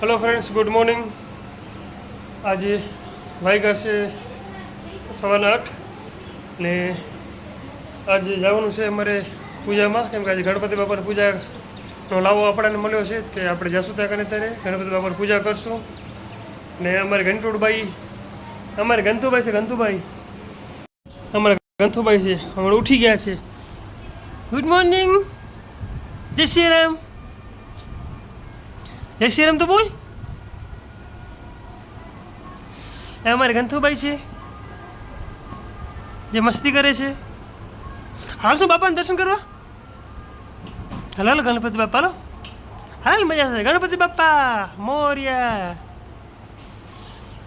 Hello friends good morning આજે વાગ્યા છે સવારના આઠ ને આજે જવાનું છે અમારે પૂજામાં. કેમ કે આજે ગણપતિ બાપાની પૂજાનો લાવો આપણને મળ્યો છે તે આપણે જશું ત્યાં કને ત્યારે. ગણપતિ બાપાની પૂજા કરશું. ને અમારે ઘંટુડબાઈ અમારે ગંતુભાઈ છે ગંતુભાઈ અમારા ગંતુભાઈ છે, હમણાં ઉઠી ગયા છે. ગુડ મોર્નિંગ જય શ્રી રામ જય શ્રી રામ તો બોલ એ અમારે ગંથુભાઈ છે. જે મસ્તી કરે છે. હાલ શું બાપાને દર્શન કરવા? હાલો હાલો, ગણપતિ બાપા, હાલો. હાલ મજા છે ગણપતિ બાપા, મોર્યા.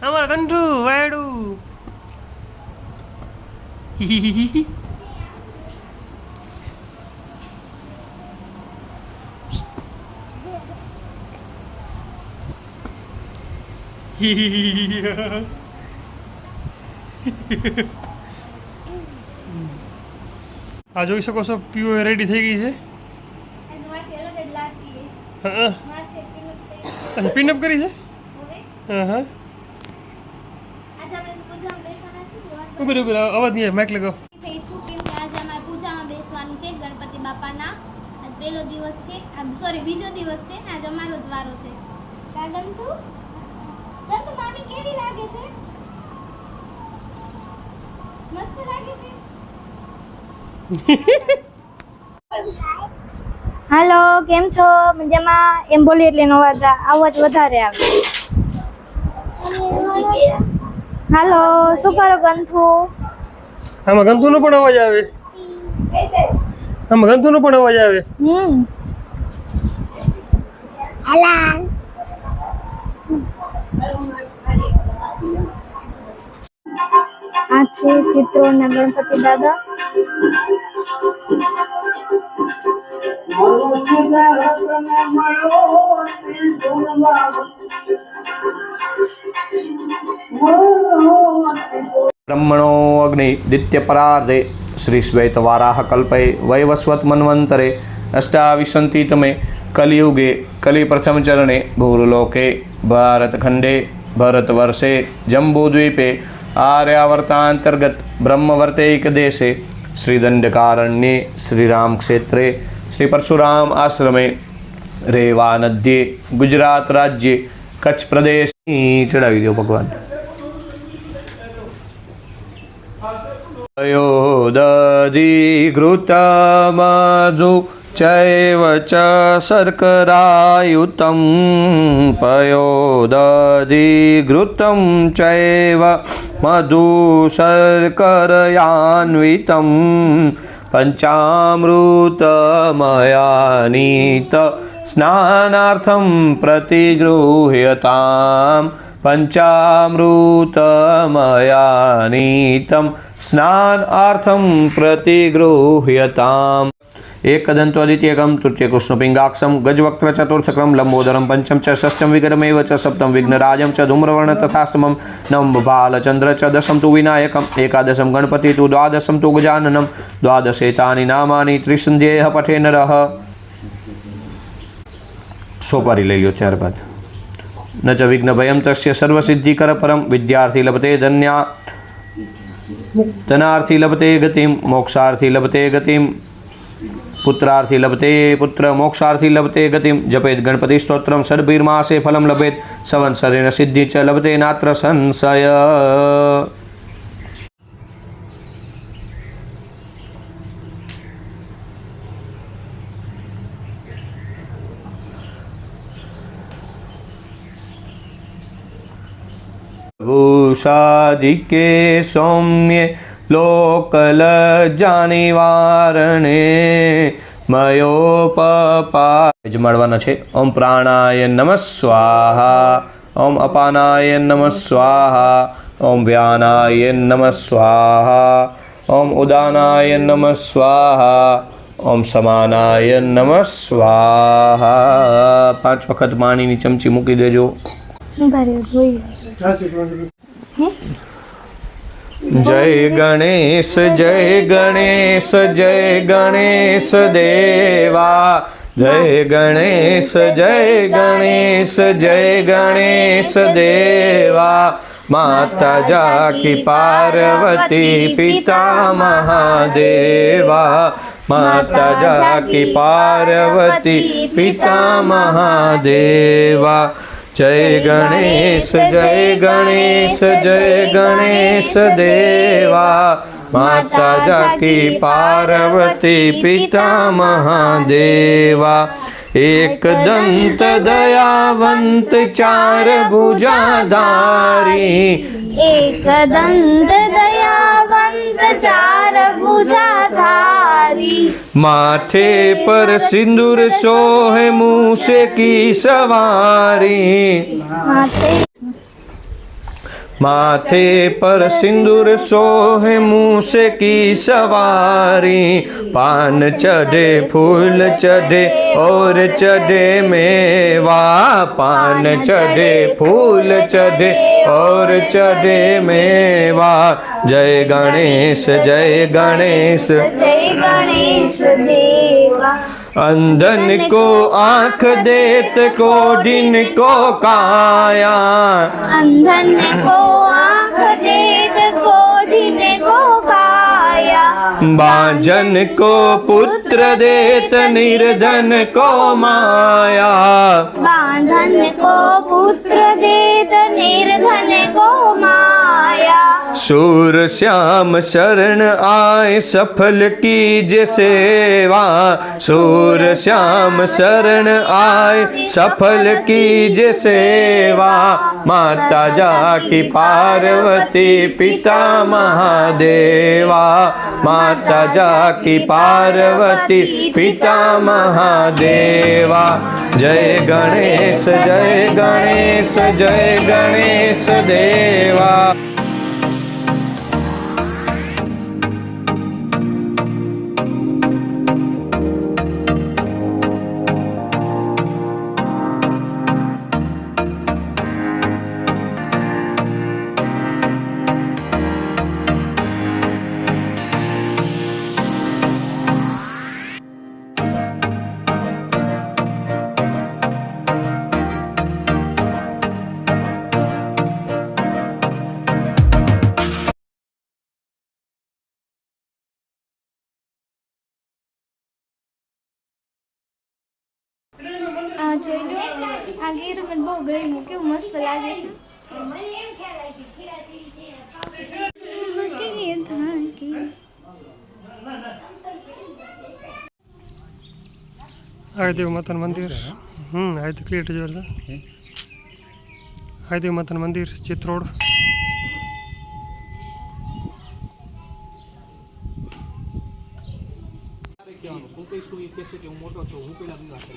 અમારા ગંઠુ વાયડું. આ જોઈ શકો છો પીઓ રેડી થઈ ગઈ છે. અચ્છા પિનઅપ કરી છે? હા હા. ઊભી ઊભી અવાજ નહીં માઇક લગાવો. બેસવાનું છે ગણપતિ બાપાના. આજ પહેલો દિવસ છે. સોરી બીજો દિવસ છે ને આજ અમારો જ વારો છે. કા ગંતુ ગંતુ મામી કેવી લાગે છે? મસ્ત લાગે છે? હાલો કેમ છો? મજામાં? એમ બોલી એટલે અવાજ અવાજ વધારે આવે. હાલો શું કરો ગંથુ આમાં ગંતુનો પણ અવાજ આવે. આમાં ગંતુનો પણ અવાજ આવે. હમ. હાલા. આ છે ચિત્રો ને ગણપતિ દાદા. બ્રહ્મણો, અગ્નિ દિત્યપરાર્ધે શ્રી શ્વેતવારાહ કલ્પે, વૈવસ્વત મન્વંતરે, અષ્ટાવિશંતિ તમે, કલિયુગે કલિ પ્રથમ ચરણે, ભૂરલોકે, ભારતખંડે, ભરતવર્ષે, જંબૂદ્વીપે આર્યાવર્તાંતર્ગત બ્રહ્મવર્તૈક દેશે શ્રીદંડકારણ્યે શ્રીરામ ક્ષેત્રે શ્રી પરશુરામ આશ્રમે રેવા નદ્યે ગુજરાત રાજ્યે કચ્છ પ્રદેશ ચડાવી દો ભગવાન ચૈવ ચ શર્કરાયુતમ પયોદધિઘૃતમ ચૈવ મધુશર્કરયાન્વિતમ પંચામૃતમયાનીત સ્નાનાર્થં પ્રતિગૃહ્યતામ પંચામૃતમયાનીતમ સ્નાનાર્થં પ્રતિગૃહ્યતામ स्नानार्थं प्रतिगृह्यतां पञ्चामृतमयानीतं स्नानार्थं प्रतिगृह्यताम् एकदन्तद्वितीयकं तृतीयकृष्णपिङ्गाक्षं गजवक्त्रचतुर्थकं लम्बोदरं पञ्चम च षष्ठं विगरमेव च सप्तं विघ्नराजं च धूम्रवर्ण तथाष्टमं नवं बालचन्द्र च दशं तु विनायकम् एकादशं गणपति तु द्वादशं तु गजाननं द्वादशेतानि नामानि त्रिसन्ध्येयः पठे नरः સોપારી લઈ લો ત્યારબાદ ન ચ વિઘ્નભયમ તસ્ય સર્વસિદ્ધિકરપરમ વિદ્યાર્થી લભતે ધન્યા ધનાર્થી લભતે ગતિમ મોક્ષાર્થી લભતે ગતિમ पुत्रार्थी लभते, पुत्र मोक्षार्थी लभते गतिम जपेत गणपति स्त्रोत्र षडभीर्मासे फलम लभेत संवत्सरेण सिद्धि च लभते नात्र संशय। भूषादिके सौम्ये સૌમ્યે લોકલજાનિવારણે મયોપપા જમાડવાના છે ઓમ પ્રાણાય નમઃ સ્વાહા ઓમ અપાનાય નમઃ સ્વાહા ઓમ વ્યાનાય નમઃ સ્વાહા ઓમ ઉદાનાય નમઃ સ્વાહા ઓમ સમાનાય નમઃ સ્વાહા પાંચ વખત પાણીની ચમચી મૂકી દેજો જય ગણેશ જય ગણેશ જય ગણેશ દેવા. જય ગણેશ જય ગણેશ જય ગણેશ દેવા. માતા જાકી પાર્વતી પિતા મહાદેવા. માતા જાકી પાર્વતી પિતા મહાદેવા. જય ગણેશ જય ગણેશ જય ગણેશ દેવા. માતા જાકી પાર્વતી પિતા મહાદેવા એક દંત દયાવંત ચાર ભુજાધારી. એક દંત દયાવંત ચાર ભુજાધારી માથે પર સિંદૂર સોહે મુસે કી સવારી. માથે માથે પર સિંદૂર સોહે, મૂસે કી સવારી. પાન ચઢે, ફૂલ ચઢે, ઓર ચઢે મેવા. પાન ચઢે, ફૂલ ચઢે, ઓર ચઢે મેવા. જય ગણેશ જય ગણેશ. જય ગણેશ દેવા. अंधन को आंख देत को दिन को काया अंधन को आंख देत को दिन को काया बाजन को पुत्र देत निर्धन को माया बांधन को पुत्र देत निर्धन को माया शूर श्याम शरण आए सफल की जे सेवा शूर श्याम शरण आए सफल की जे सेवा माता जा की पार्वती पिता महादेवा माता માતા જાકી પાર્વતી પિતા મહાદેવા। જય ગણેશ જય ગણેશ જય ગણેશ દેવા। આ ગીર મને બહુ ગમ્યું. કેવું મસ્ત લાગે છે. હાયદેવ માતાનું મંદિર. હમ આયદેવ ક્લિયર જોરદાર આયદેવ માતાનું મંદિર ચિત્રોડ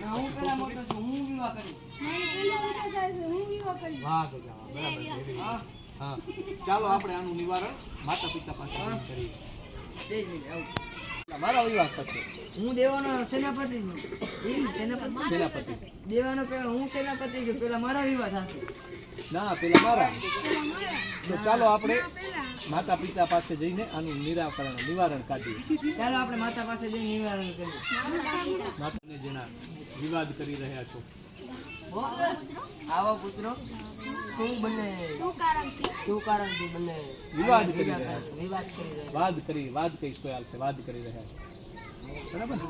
હા ચાલો આપણે આનું નિવારણ માતા પિતા પાસે કરીએ. મારા વિવાહ થશે. હું દેવાનો સેનાપતિ છું. સેનાપતિ? સેનાપતિ. દેવાનો પેલા હું સેનાપતિ છું પેલા મારા વિવાહ થશે. ના પેલા મારા. તો ચાલો આપણે માતા પિતા પાસે જઈને આનું નિરાકરણ નિવારણ કાઢીએ. ચાલો આપણે માતા પાસે જઈને નિવારણ કરીએ. માતાને જેના વિવાદ કરી રહ્યા છો. આવો પુત્રો શું બને શું કારણથી શું કારણથી બને વિવાદ કરી રહ્યા વિવાદ કરી રહ્યા વાદ કરી વાદ કઈ તો હાલશે વાદ કરી રહ્યા છો બરાબર ને?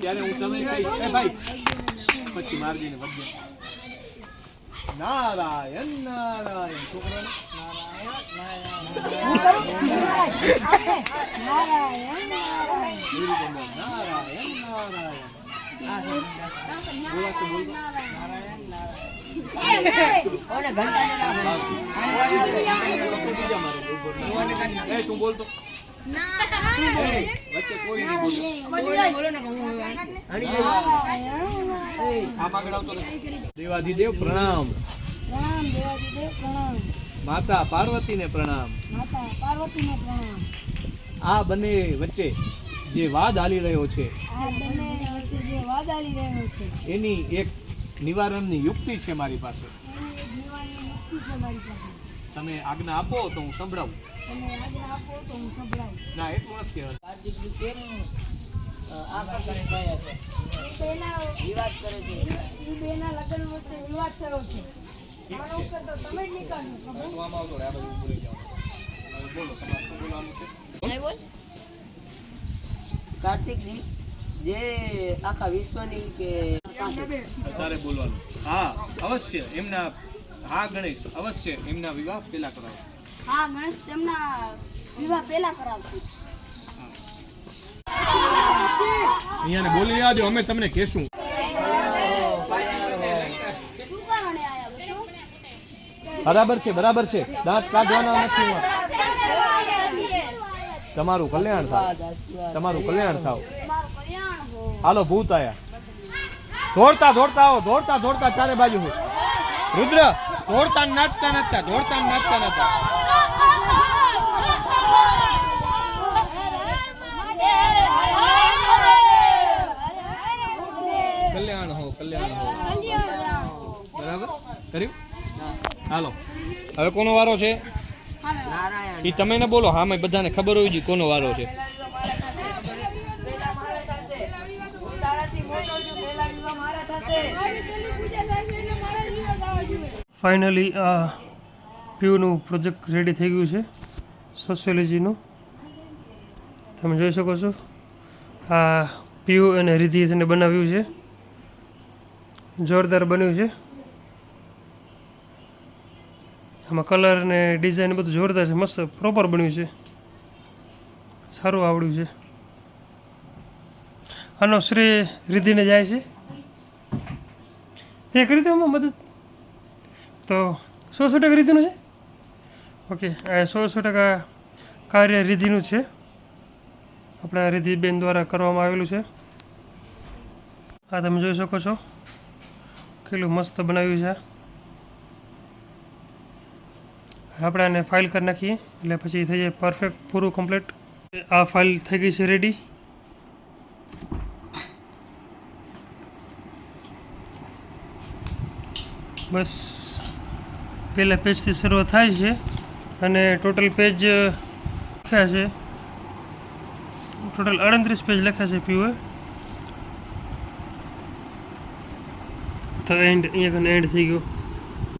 ત્યારે હું તમે કહીશ ભાઈ પછી મારજીને વજ્જે નારાયણ નારાયણ. છોકરાને? નારાયણ નારાયણ. નારાયણ. નારાયણ એ તું બોલતો. ને. દેવાધિદેવ પ્રણામ. માતા પાર્વતીને પ્રણામ. આ બંને વચ્ચે જે વાદ હાલી રહ્યો છે એની એક નિવારણની યુક્તિ છે મારી પાસે. તમે આજ્ઞા આપો તો હું સંભળાવું. તમે આજ્ઞા આપો તો હું સંભળાવું. ના એટલું નથી બેના લગ્ન વચ્ચે વિવાદ થયો છે. મારો ઉપર તો તમે જ નીકળ્યો ખબર? તો આવતો આ બાજુ બોલી જાઓ. બોલો તમારે શું બોલવાનું છે? કાર્તિકજી જે આખા વિશ્વની કે બોલવાનું. હા અવશ્ય એમના હા ગણેશ અવશ્ય એમના વિવાહ પેલા કરાવો. હા ગણેશ તેમના વિવાહ પેલા કરાવશું અહીંયાને બોલી રહ્યા દો અમે તમને કહેશું. શું કારણે આયા બધું બરાબર છે બરાબર છે. દાંત કાઢવાના નથી. તમારું કલ્યાણ થાવ. તમારું કલ્યાણ થાવ. મારું કલ્યાણ હો હાલો ભૂત આયા. દોડતા દોડતા આવો દોડતા દોડતા ચારે બાજુ. રુદ્ર દોડતા નાચતા નાચતા દોડતા નાચતા નાચતા. કલ્યાણ હો કલ્યાણ હો. બરાબર? કર્યું? હાલો. હવે કોનો વારો છે? એ તમે ને બોલો હા મેં બધાને ખબર હોવી જોઈએ કોનો વારો છે. મારી ફાઇનલી આ પીયુનું પ્રોજેક્ટ રેડી થઈ ગયું છે. સોશિયોલોજીનું તમે જોઈ શકો છો. આ પીયુ અને રિધિ એને બનાવ્યું છે. જોરદાર બન્યું છે. આમાં કલર ને ડિઝાઇન બધું જોરદાર છે. મસ્ત પ્રોપર બન્યું છે. સારું આવડ્યું છે. આનો શ્રેય રિધિને જાય છે. એ કરી દો મદદ. તો સો સો ટકા રીતિનું છે? ઓકે, આ સો સો ટકા કાર્ય રિધિનું છે. આપણા રિધિબેન દ્વારા કરવામાં આવેલું છે. આ તમે જોઈ શકો છો. કેટલું મસ્ત બનાવ્યું છે આપણે આને ફાઇલ કરી નાખીએ, એટલે પછી થઈ જાય પરફેક્ટ પૂરું કમ્પ્લીટ આ ફાઇલ થઈ ગઈ છે રેડી બસ. પહેલાં પેજથી શરૂઆત થાય છે અને ટોટલ પેજ લખ્યા છે. ટોટલ અડત્રીસ પેજ લખ્યા છે પીઓએ તો એન્ડ અહીંયા એન્ડ થઈ ગયો.